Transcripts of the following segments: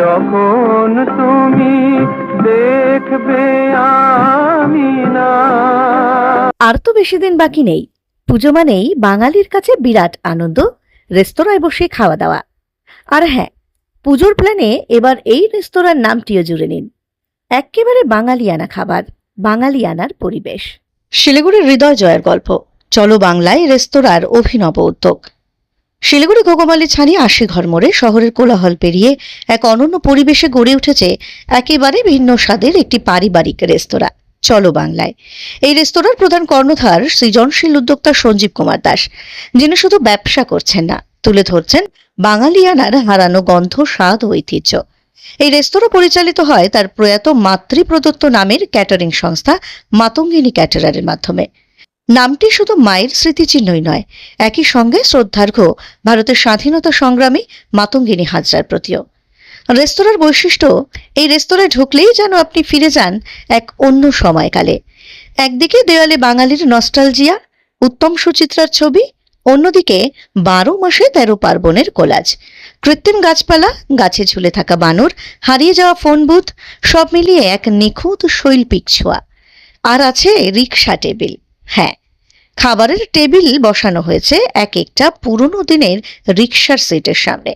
যখন তুমি দেখবে আমি না। আর তো বেশি দিন বাকি নেই। পুজো মানেই বাঙালির কাছে বিরাট আনন্দ রেস্তোরাঁয় বসে খাওয়া দাওয়া। আর হ্যাঁ পুজোর প্ল্যানে এবার এই রেস্তোরাঁর নামটিও জুড়ে নিন। এক্কেবারে বাঙালিয়ানা খাবার বাঙালিয়ানার পরিবেশ। শিলিগুড়ির হৃদয় জয়ের গল্প চলো বাংলায় রেস্তোরাঁর অভিনব উদ্যোগ। শিলিগুড়ি গোগমালি ছাড়িয়ে আশি ঘর মোড়ে শহরের কোলাহল পেরিয়ে এক অনন্য পরিবেশে গড়ে উঠেছে একেবারে ভিন্ন স্বাদের একটি পারিবারিক রেস্তোরাঁ। চলো বাংলায়। এই রেস্তোরাঁর প্রধান কর্ণধার সৃজনশীল উদ্যোক্তা সঞ্জীব কুমার দাস, যিনি শুধু ব্যবসা করছেন না, তুলে ধরছেন বাঙালিয়ানার হারানো গন্ধ, স্বাদ ঐতিহ্য। এই রেস্তোরাঁ পরিচালিত হয় তার প্রয়াত মাতৃপ্রদত্ত নামের ক্যাটারিং সংস্থা মাতঙ্গিনী ক্যাটারারের মাধ্যমে। নামটি শুধু মায়ের স্মৃতিচিহ্নই নয়, একই সঙ্গে শ্রদ্ধার্ঘ ভারতের স্বাধীনতা সংগ্রামী মাতঙ্গিনী হাজরার প্রতিও। রেস্তোরাঁর বৈশিষ্ট্য, এই রেস্তোরাঁয় ঢুকলেই যেন আপনি ফিরে যান এক অন্য সময়কালে। একদিকে দেওয়ালে বাঙালির নস্টালজিয়া, উত্তম সুচিত্রার ছবি, অন্যদিকে বারো মাসে তেরো পার্বণের কোলাজ। কৃত্রিম গাছপালা, গাছে ঝুলে থাকা বানর, হারিয়ে যাওয়া ফোন বুথ সব মিলিয়ে এক নিখুঁত শৈল্পিক ছোঁয়া। আর আছে রিক্সা টেবিল। হ্যাঁ খাবারের টেবিল বসানো হয়েছে এক একটা পুরনো দিনের রিক্সার সিটের সামনে।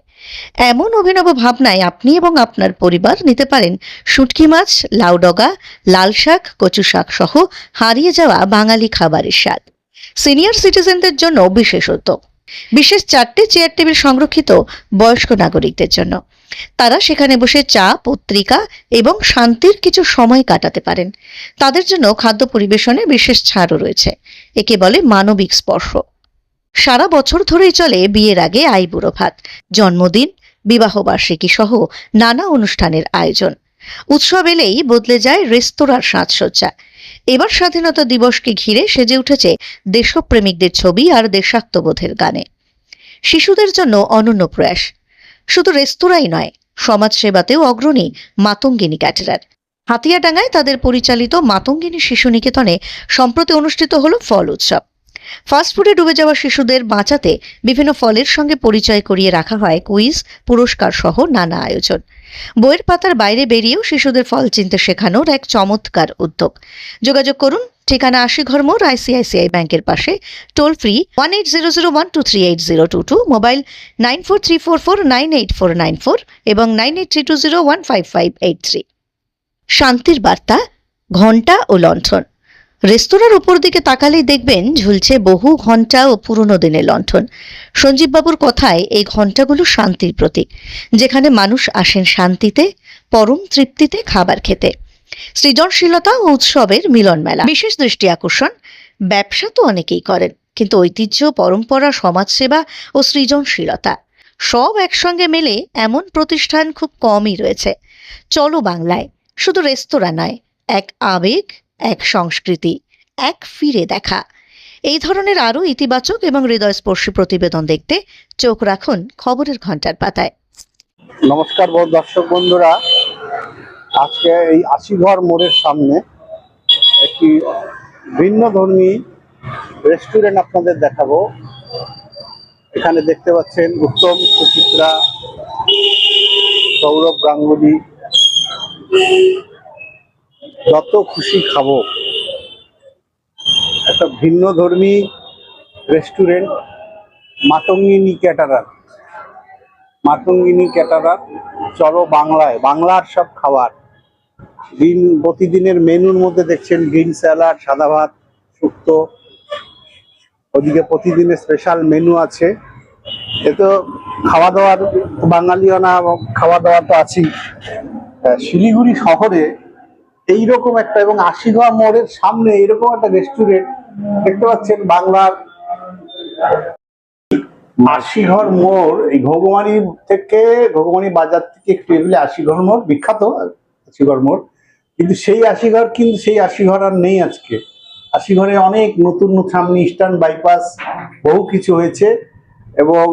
এমন অভিনব ভাবনায় আপনি এবং আপনার পরিবার নিতে পারেন শুটকি মাছ লাউডগা লাল শাক, কচু শাক সহ হারিয়ে যাওয়া বাঙালি খাবারের স্বাদ। সিনিয়র সিটিজেনদের জন্য বিশেষ উদ্যোগ বিশেষ চারটে চেয়ার টেবিল সংরক্ষিত বয়স্ক নাগরিকদের জন্য। তারা সেখানে বসে চা, পত্রিকা এবং শান্তির কিছু সময় কাটাতে পারেন। তাদের জন্য খাদ্য পরিবেশনে বিশেষ ছাড়ও রয়েছে। একে বলে মানবিক স্পর্শ। সারা বছর ধরেই চলে বিয়ের আগে আইবুড়ো ভাত, জন্মদিন, বিবাহবার্ষিকী সহ নানা অনুষ্ঠানের আয়োজন। উৎসব এলেই বদলে যায় রেস্তোরাঁর সাজসজ্জা। এবার স্বাধীনতা দিবসকে ঘিরে সেজে উঠেছে দেশপ্রেমিকদের ছবি আর দেশাত্মবোধের গানে। শিশুদের জন্য অনন্য প্রয়াস। শুধু রেস্তোরাঁই নয়, সমাজসেবাতেও অগ্রণী মাতঙ্গিনী ক্যাটারার। হাতিয়াডাঙ্গায় তাদের পরিচালিত মাতঙ্গিনী শিশু নিকেতনে সম্প্রতি অনুষ্ঠিত হলো ফল উৎসব। ফাস্টফুডে ডুবে যাওয়া শিশুদের বাঁচাতে বিভিন্ন ফলের সঙ্গে পরিচয় করিয়ে রাখা হয় কুইজ, পুরস্কার সহ নানা আয়োজন। বইয়ের পাতার বাইরে বেরিয়েও শিশুদের ফল চিনতে শেখানোর এক চমৎকার উদ্যোগ। যোগাযোগ করুন, ঠিকানা আশি মোড়, আইসিআইসিআই ব্যাংকের পাশে। Toll free one eight zero zero one two three eight zero two two mobile nine four three four four nine eight four nine four এবং nine eight three two zero one five five eight three শান্তির বার্তা, ঘণ্টা ও লণ্ঠন। রেস্তোরাঁর উপর দিকে তাকালেই দেখবেন ঝুলছে বহু ঘণ্টা ও পুরনো দিনের লণ্ঠন। সঞ্জীববাবুর কথায় এই ঘণ্টাগুলো শান্তির প্রতীক, যেখানে মানুষ আসেন শান্তিতে, পরম তৃপ্তিতে খাবার খেতে। সৃজনশীলতা ও উৎসবের মিলন মেলা। বিশেষ দৃষ্টি আকর্ষণ, ব্যবসা তো অনেকেই করেন, কিন্তু ঐতিহ্য, পরম্পরা, সমাজসেবা ও সৃজনশীলতা, সব একসঙ্গে মেলে এমন প্রতিষ্ঠান খুব কমই রয়েছে। চলো বাংলায় শুধু রেস্তোরাঁ নয়, এক আবেগ, এক সংস্কৃতি, এক ফিরে দেখা। এই ধরনের আরও ইতিবাচক এবং হৃদয়স্পর্শী প্রতিবেদন দেখতে চোখ রাখুন খবরের ঘণ্টার পাতায়। নমস্কার দর্শক বন্ধুরা। আজকে এই আশিঘর মোড়ের সামনে একটি ভিন্ন ধর্মী রেস্টুরেন্ট আপনাদের দেখাবো। এখানে দেখতে পাচ্ছেন উত্তম সুচিত্রা, সৌরভ গাঙ্গুলি যত খুশি খাব। একটা ভিন্ন ধর্মী restaurant, Matangini caterer. Matangini caterer চলো বাংলায়, বাংলার সব খাবার। দিন, প্রতিদিনের মেনুর মধ্যে দেখছেন গ্রিন স্যালাড, সাদা ভাত, শুক্তো। ওদিকে প্রতিদিনের স্পেশাল মেনু আছে। এ তো খাওয়া দাওয়ার, বাঙালিও না, খাওয়া দাওয়া তো আছেই। শিলিগুড়ি শহরে এইরকম একটা এবং আশিগড় মোড়ের সামনে এরকম একটা রেস্টুরেন্ট দেখতে পাচ্ছেন বাংলার আশিঘর মোড়। এই ঘোগমারি থেকে, ঘোগমারি বাজার থেকে একটু এগুলি আশিঘর মোড়, বিখ্যাত আশিঘর মোড়। কিন্তু সেই আশিঘর কিন্তু সেই আশিঘর আর নেই আজকে। আশিঘরে অনেক নতুন নতুন সামনে ইস্টার্ন বাইপাস বহু কিছু হয়েছে এবং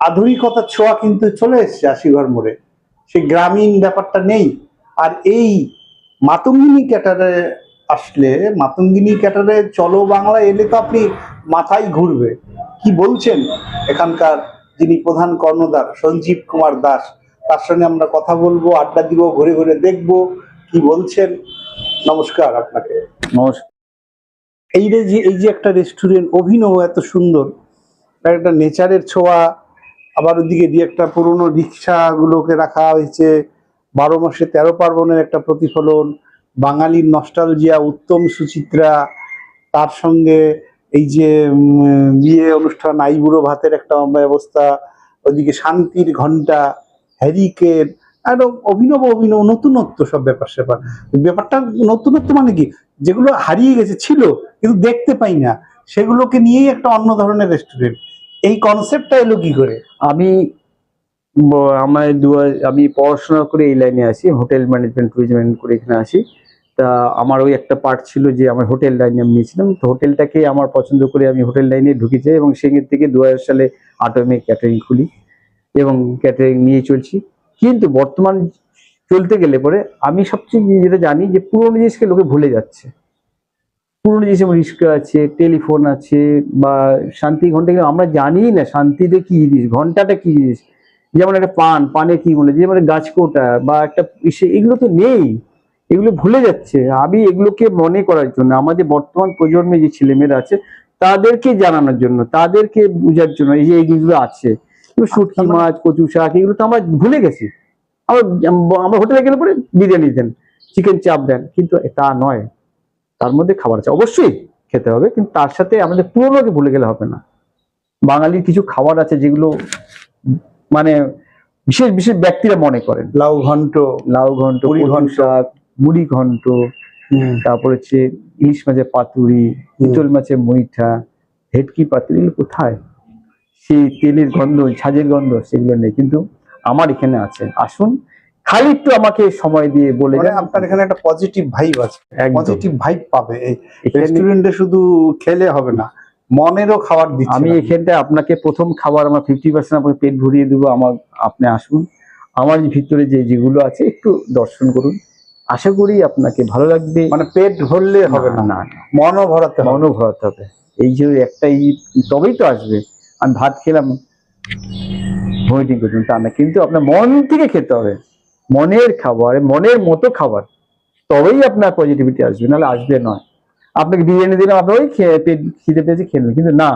আধুনিকতার ছোঁয়া কিন্তু চলে এসেছে আশিঘর মোড়ে। সেই গ্রামীণ ব্যাপারটা নেই। আর এই মাতঙ্গিনী ক্যাটারে আসলে মাতঙ্গিনী ক্যাটারে চলো বাংলা এলে তো আপনি মাথায় ঘুরবে। কি বলছেন এখানকার যিনি প্রধান কর্ণধার সঞ্জীব কুমার দাস? তার সঙ্গে আমরা কথা বলব আড্ডা দিব ঘুরে ঘুরে দেখব। কি বলছেন? নমস্কার আপনাকে। নমস্কার। এই যে যে- এই যে একটা রেস্টুরেন্ট অভিনব এত সুন্দর। একটা নেচারের ছোঁয়া আবার ওদিকে দিয়ে একটা পুরনো রিক্সাগুলোকে রাখা হয়েছে। বারো মাসে তেরো পার্বণের একটা প্রতিফলন, বাঙালির নস্টালজিয়া উত্তম সুচিত্রা, তার সঙ্গে এই যে বিয়ে অনুষ্ঠান আইবুড়ো ভাতের একটা ব্যবস্থা ওদিকে শান্তির ঘণ্টা হ্যারিকেন একদম অভিনব অভিনব, নতুনত্ব সব ব্যাপার স্যাপার। ব্যাপারটা নতুনত্ব মানে কি? যেগুলো হারিয়ে গেছে, ছিল, কিন্তু দেখতে পাই না। সেগুলোকে নিয়েই একটা অন্য ধরনের রেস্টুরেন্ট এই কনসেপ্টটা এলো কি করে? আমি আমার দু আমি পড়াশোনা করে এই লাইনে আসি হোটেল ম্যানেজমেন্ট ট্যুরিজমেন্ট করে এখানে আসি। তা আমার ওই একটা পার্ট ছিল যে আমার হোটেল লাইনে আমি নিয়েছিলাম। তো হোটেলটাকে আমার পছন্দ করে আমি হোটেল লাইনে ঢুকে যাই এবং সেখান থেকে দু হাজার সালে আটমে ক্যাটারিং খুলি এবং ক্যাটারিং নিয়ে চলছি। কিন্তু বর্তমান চলতে গেলে পরে আমি সবচেয়ে যেটা জানি যে পুরোনো জিনিসকে লোকে ভুলে যাচ্ছে। পুরোনো জিনিস রিক্সা আছে টেলিফোন আছে বা শান্তি ঘণ্টা কিন্তু আমরা জানি না শান্তিতে কি জিনিস ঘন্টাটা কি জিনিস। যেমন একটা পান পানে কি বলে যেমন গাছকোটা বা একটা এগুলো তো নেই। এগুলো ভুলে যাচ্ছে। আমি এগুলোকে মনে করার জন্য আমাদের বর্তমান প্রজন্মে যে ছেলেমেয়েরা আছে তাদেরকে জানানোর জন্য তাদেরকে বোঝার জন্য এই যে এইগুলো আছে। শুটকি আচ্ছা, মাছ কচু শাক এগুলো তো আমরা ভুলে গেছি। আমরা আমরা হোটেলে গেলে পরে বিরিয়ানি দেন চিকেন চাপ দেন কিন্তু তা নয়। তার মধ্যে খাবার আছে। অবশ্যই খেতে হবে কিন্তু তার সাথে আমাদের পুরোনোকে ভুলে গেলে হবে না। বাঙালির কিছু খাবার আছে যেগুলো মানে বিশেষ বিশেষ ব্যক্তিরা মনে করেন। লাউ ঘন্ট লাউ ঘন্ট মুড়ি কচু ঘন্ট। শাক মুড়ি ঘন্ট তারপর হচ্ছে ইলিশ মাছের পাতুরি চিতল মাছের মুইঠা ভেটকি পাতুরি কোথায়? সেই তেলের গন্ধ ছাজের গন্ধ সেগুলো নেই। কিন্তু আমার এখানে আছে। আসুন খালি একটু আমাকে সময় দিয়ে বলে মানে যান। আপনার এখানে একটা পজিটিভ ভাইব আছে। পজিটিভ ভাইব পাবে। রেস্টুরেন্টে শুধু খেলে হবে না মনেরও খাবার দিচ্ছে আমি এখানটা আপনাকে প্রথম খাবার আমার ফিফটি পার্সেন্ট আপনাকে পেট ভরিয়ে দেবো আমার আপনি আসুন। আমার ভিতরে যে যেগুলো আছে একটু দর্শন করুন। আশা করি আপনাকে ভালো লাগবে। মানে পেট ভরলে হবে না। না মনও ভরাতে হবে। মনও ভরাতে হবে। এই যে একটাই তবেই তো আসবে। আমি ভাত খেলাম। ভমিটিং করছেন তা না কিন্তু আপনার মন থেকে খেতে হবে। মনের খাবার মনের মতো খাবার তবেই আপনার পজিটিভিটি আসবে নাহলে আসবে নয়। আপনাকে বিরিয়ানি দিলাম আপনি ওই খেয়ে খিদে পেয়েছে নেবেন। কিন্তু না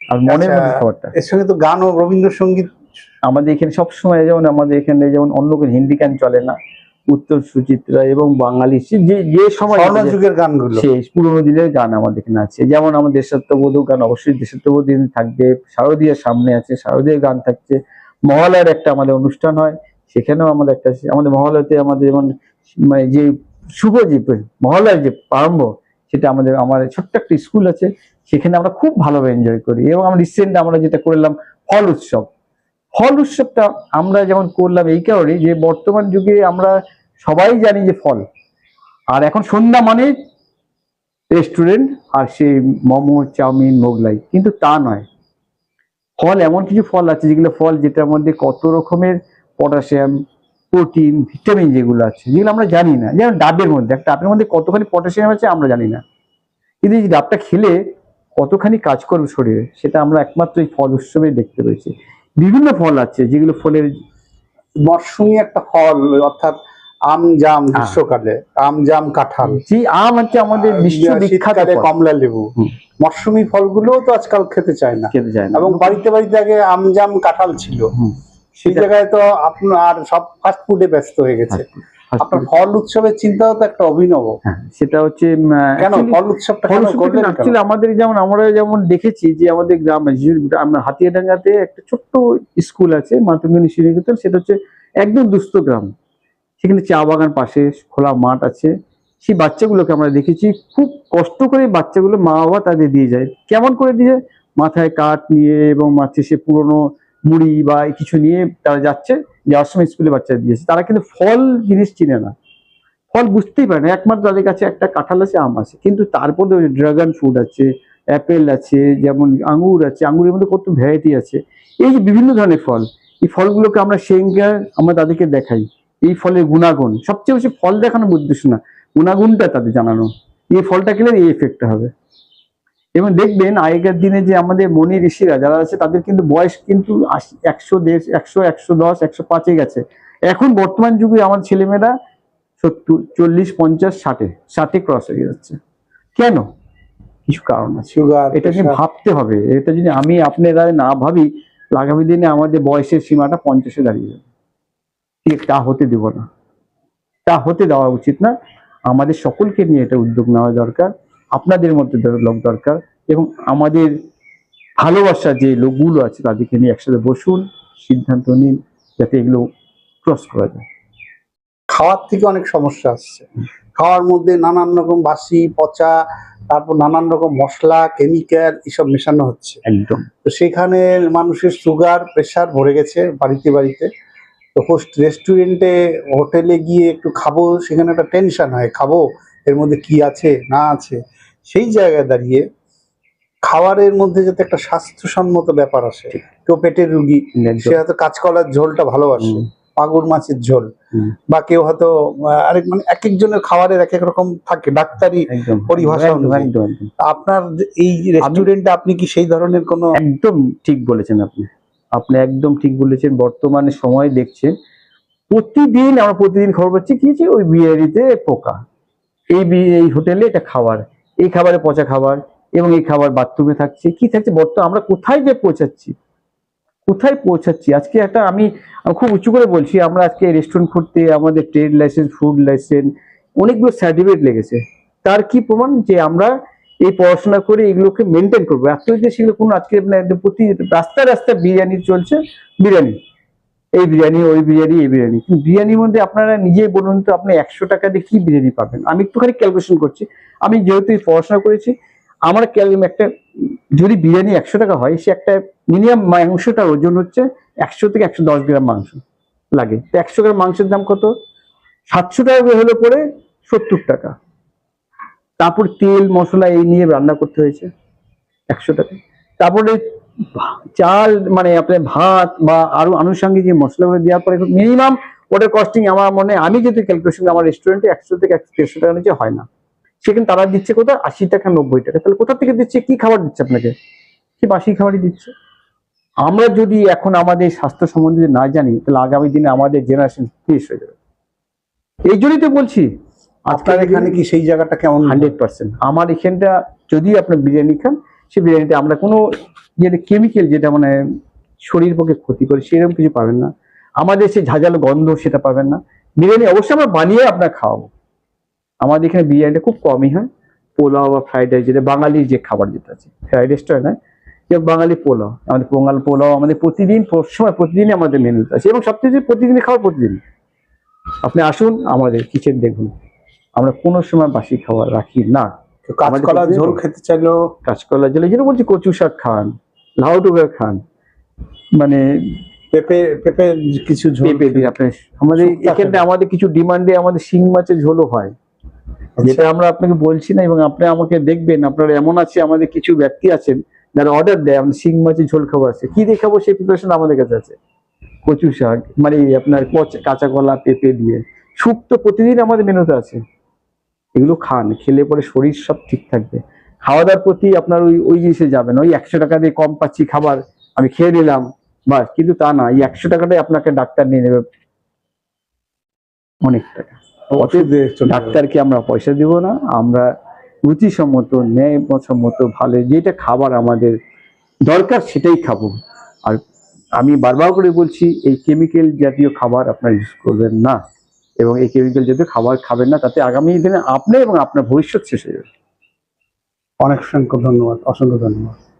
আর মনের আচ্ছা, খাবারটা। এর সঙ্গে তো গান ও রবীন্দ্রসঙ্গীত। আমাদের এখানে সবসময় যেমন আমাদের এখানে যেমন অন্য কোনো হিন্দি গান চলে না উত্তর সুচিত্রা এবং বাঙালি যে যে সময় গানগুলো। শেষ পুরোনো দিনের গান আমাদের এখানে আছে। যেমন আমাদের দেশাত্মবোধক গান অবশ্যই দেশাত্মবোধ দিন থাকবে শারদীয়ার সামনে আছে শারদীয় গান থাকছে মহালয়ার একটা আমাদের অনুষ্ঠান হয়। সেখানেও আমাদের একটা আমাদের মহালয়াতে আমাদের যেমন মানে যে শুভ যে মহালয়ার যে প্রারম্ভ, সেটা আমাদের, আমার ছোট্ট একটা স্কুল আছে, সেখানে আমরা খুব ভালোভাবে এনজয় করি। এবং আমরা রিসেন্ট আমরা যেটা করলাম, ফল উৎসব। ফল উৎসবটা আমরা যেমন করলাম এই কারণে যে বর্তমান যুগে আমরা সবাই জানি যে ফল। আর এখন সন্ধ্যা মানে রেস্টুরেন্ট আর সেই মোমো, চাউমিন, মোগলাই। কিন্তু তা নয়। ফল এমন কিছু ফল আছে যেগুলো ফল যেটার মধ্যে কত রকমের পটাশিয়াম প্রোটিন ভিটামিন যেগুলো আছে যেগুলো আমরা জানি না। যেমন ডাবের মধ্যে একটা ডাবের মধ্যে কতখানি পটাশিয়াম আছে আমরা জানি না। কিন্তু এই ডাবটা খেলে কতখানি কাজ করবে শরীরে সেটা আমরা একমাত্র এই ফল উৎসবে দেখতে পেয়েছি। বিভিন্ন ফল আছে যেগুলো ফলের মরশুমি একটা ফল অর্থাৎ আম জাম গ্রীষ্মকালে আম জাম কাঁঠাল যে আম হচ্ছে আমাদের বিশ্ব আর বিখ্যাত শীতকালে ফল। কমলা লেবু। মরশুমি ফলগুলোও তো আজকাল খেতে চায় না। খেতে চায় না। এবং বাড়িতে বাড়িতে আগে আম জাম কাঁঠাল ছিল। জায়গায় তো আপনার সব ফাস্ট ফুডে ব্যস্ত হয়ে গেছে। আপনার ফল উৎসবের চিন্তাও তো একটা অভিনব। হ্যাঁ সেটা হচ্ছে কেন? ফল উৎসবটা কেন করলেন কেন? অ্যাকচুয়ালি আমাদের যেমন আমরা যেমন দেখেছি যে আমাদের গ্রামে যে- আমরা হাতিয়াডাঙ্গাতে একটা ছোট্ট স্কুল আছে মাতঙ্গিনী শ্রীনিকেতন সেটা হচ্ছে একদম দুস্থ গ্রাম। সেখানে চা বাগান পাশে খোলা মাঠ আছে। সেই বাচ্চাগুলোকে আমরা দেখেছি খুব কষ্ট করে বাচ্চাগুলো মা বাবা তাদের দিয়ে যায়। কেমন করে দিয়ে মাথায় কাঠ নিয়ে এবং মাছে সে পুরনো মুড়ি বা কিছু নিয়ে তারা যাচ্ছে যাওয়ার সময় স্কুলে বাচ্চা দিয়েছে। তারা কিন্তু ফল জিনিস চিনে না। ফল বুঝতেই পারে না। একমাত্র তাদের কাছে একটা কাঁঠাল আছে, আম আছে। কিন্তু তারপরে ড্রাগন ফ্রুট আছে অ্যাপেল আছে, যেমন আঙুর আছে আঙুরের মধ্যে কত ভ্যারাইটি আছে। এই যে বিভিন্ন ধরনের ফল, এই ফলগুলোকে আমরা সেঙ্গা আমরা তাদেরকে দেখাই। এই ফলের গুণাগুণ। সবচেয়ে বেশি ফল দেখানোর উদ্দেশ্য না, গুণাগুণটা তাদের জানানো। এই ফলটা খেলে এই এফেক্টটা হবে। এবং দেখবেন আগেকার দিনে যে আমাদের মনি ঋষিরা যারা আছে তাদের কিন্তু বয়স কিন্তু আশি- একশো দেড় একশো একশো দশ একশো পাঁচে গেছে। এখন বর্তমান যুগে আমার ছেলেমেয়েরা সত্তর চল্লিশ পঞ্চাশ ষাটে ষাটে ক্রস হয়ে যাচ্ছে। কেন? কিছু কারণ আছে। এটা নিয়ে ভাবতে হবে। এটা যদি আমি আপনারা না ভাবি আগামী দিনে আমাদের বয়সের সীমাটা পঞ্চাশে দাঁড়িয়ে যাবে। ঠিক তা হতে দেব না। তা হতে দেওয়া উচিত না। আমাদের সকলকে নিয়ে এটা উদ্যোগ নেওয়া দরকার। আপনাদের মধ্যে লোক দরকার এবং আমাদের ভালোবাসা যে লোকগুলো আছে তাদেরকে নিয়ে একসাথে বসুন সিদ্ধান্ত নিন যাতে এগুলো ক্রস করা যায়। খাওয়ার থেকে অনেক সমস্যা আসছে। খাওয়ার মধ্যে নানান রকম বাসি পচা তারপর নানান রকম মশলা কেমিক্যাল এসব মেশানো হচ্ছে। একদম। তো সেখানে মানুষের সুগার প্রেশার ভরে গেছে বাড়িতে বাড়িতে। তো হোস্ট রেস্টুরেন্টে হোটেলে গিয়ে একটু খাব সেখানে একটা টেনশন হয় খাব এর মধ্যে কি আছে না আছে। সেই জায়গায় দাঁড়িয়ে খাবারের মধ্যে যাতে একটা স্বাস্থ্যসম্মত ব্যাপার আসে। কেউ পেটের রুগী সে হয়তো কাঁচকলার ঝোলটা ভালোবাসে মাগুর মাছের ঝোল বা কেউ হয়তো আরেক মানে এক একজনের খাবারের এক এক রকম থাকে ডাক্তারি পরিভাষা আপনার এই রেস্টুরেন্টে আপনি কি সেই ধরনের কোনো একদম ঠিক বলেছেন আপনি। আপনি একদম ঠিক বলেছেন। বর্তমানে সময় দেখছেন। প্রতিদিন আমরা প্রতিদিন খবর পাচ্ছি কি যে ওই বিরিয়ানিতে পোকা। এই এই হোটেলে এটা খাবার এই খাবারে পচা খাবার এবং এই খাবার বাথরুমে থাকছে। কি থাকছে? বর্তমানে আমরা কোথায় যে পৌঁছাচ্ছি? কোথায় পৌঁছাচ্ছি? আজকে একটা আমি খুব উঁচু করে বলছি, আমরা আজকে রেস্টুরেন্ট করতে আমাদের ট্রেড লাইসেন্স ফুড লাইসেন্স অনেকগুলো সার্টিফিকেট লেগেছে। তার কি প্রমাণ? যে আমরা এই পড়াশোনা করে এগুলোকে মেনটেন করব। এত যে সেগুলো কোনো আজকে মানে প্রতি রাস্তায় রাস্তায় বিরিয়ানি চলছে, বিরিয়ানি। এই বিরিয়ানি, ওই বিরিয়ানি, এই বিরিয়ানি। বিরিয়ানির মধ্যে আপনারা নিজেই বলুন তো, আপনি একশো টাকা দিয়ে কি বিরিয়ানি পাবেন? আমি একটুখানি ক্যালকুলেশন করছি। আমি যেহেতু পড়াশোনা করেছি, আমার একটা, যদি বিরিয়ানি একশো টাকা হয়, সে একটা মিনিমাম মাংসটার ওজন হচ্ছে একশো থেকে একশো দশ গ্রাম মাংস লাগে। তো একশো গ্রাম মাংসের দাম কত? সাতশো টাকা হলে পরে সত্তর টাকা। তারপর তেল, মশলা এই নিয়ে রান্না করতে হয়েছে একশো টাকা। তারপরে চাল মানে আপনার ভাত বা আরও আনুষঙ্গিক যে মশলাগুলো দেওয়ার পরে মিনিমাম ওটার কস্টিং আমার মনে আমি যদি ক্যালকুলেশন আমার রেস্টুরেন্টে একশো থেকে একশো দেড়শো টাকা নিচে হয় না। সেখানে তারা দিচ্ছে কোথায়? আশি টাকা নব্বই টাকা। তাহলে কোথা থেকে দিচ্ছে? কি খাবার দিচ্ছে আপনাকে? কি বাসি খাবারই দিচ্ছে? আমরা যদি এখন আমাদের স্বাস্থ্য সম্বন্ধে না জানি তাহলে আগামী দিনে আমাদের জেনারেশন শেষ হয়ে যাবে। এই জন্যই তো বলছি আপনার এখানে কি সেই জায়গাটা কেমন? হান্ড্রেড পার্সেন্ট আমার এখানটা যদি আপনার বিরিয়ানি খান সে বিরিয়ানিতে আমরা কোনো যেটা কেমিক্যাল যেটা মানে শরীর পক্ষে ক্ষতি করে সেরকম কিছু পাবেন না। আমাদের সে ঝাঁঝালো গন্ধ সেটা পাবেন না। বিরিয়ানি অবশ্যই আমরা বানিয়ে আপনার খাওয়াবো। আমাদের এখানে বিরিয়ানিটা খুব কমই হয়। পোলাও বা ফ্রাইড রাইস যেটা বাঙালির যে খাবার যেটা আছে। ফ্রাইড রাইসটা নয়, যে বাঙালি পোলাও। আমাদের পোঙ্গাল পোলাও আমাদের প্রতিদিন সময় প্রতিদিনই আমাদের মেনুতে আছে। এবং সবচেয়ে প্রতিদিন খাবার প্রতিদিন আপনি আসুন আমাদের কিচেন দেখুন। আমরা কোনো সময় বাসি খাবার রাখি না। আমাদের ঝোল খেতে চাইলেও কাঁচকলা যেটা বলছি কচু শাক খান লাউ খান মানে পেঁপে পেঁপে কিছু ঝোল পেঁপে আপনি আমাদের এখানে আমাদের কিছু ডিমান্ডে আমাদের শিং মাছের ঝোলও হয়। আচ্ছা। যেটা আমরা আপনাকে বলছি না এবং আপনি আমাকে দেখবেন আপনারা এমন আছে আমাদের কিছু ব্যক্তি আছেন যারা অর্ডার দেয় আমাদের শিং মাছের ঝোল খাবার আছে। কি দিয়ে খাব সেই প্রিপারেশন আমাদের কাছে আছে। কচু শাক মানে আপনার কাঁচা কলা পেঁপে দিয়ে। শুক্তো প্রতিদিন আমাদের মেনুতে আছে। এগুলো খান খেলে পরে শরীর সব ঠিক থাকবে। খাওয়া দাওয়ার প্রতি আপনার ওই ওই জিনিসে যাবেন ওই একশো টাকা দিয়ে কম পাচ্ছি খাবার আমি খেয়ে নিলাম বাস। কিন্তু তা না এই একশো টাকাটাই আপনাকে ডাক্তার নিয়ে নেবে অনেক টাকা। ডাক্তারকে আমরা পয়সা দিব না আমরা রুচিসম্মত ন্যায়সম্মত ভালো যেটা খাবার আমাদের দরকার সেটাই খাব। আর আমি বারবার করে বলছি এই কেমিক্যাল জাতীয় খাবার আপনারা ইউজ করবেন না। এবং এই কেমিক্যাল জাতীয় খাবার খাবেন না, তাতে আগামী দিনে আপনি এবং আপনার ভবিষ্যৎ শেষ হয়ে যাবে। অনেক অসংখ্য ধন্যবাদ অসংখ্য ধন্যবাদ।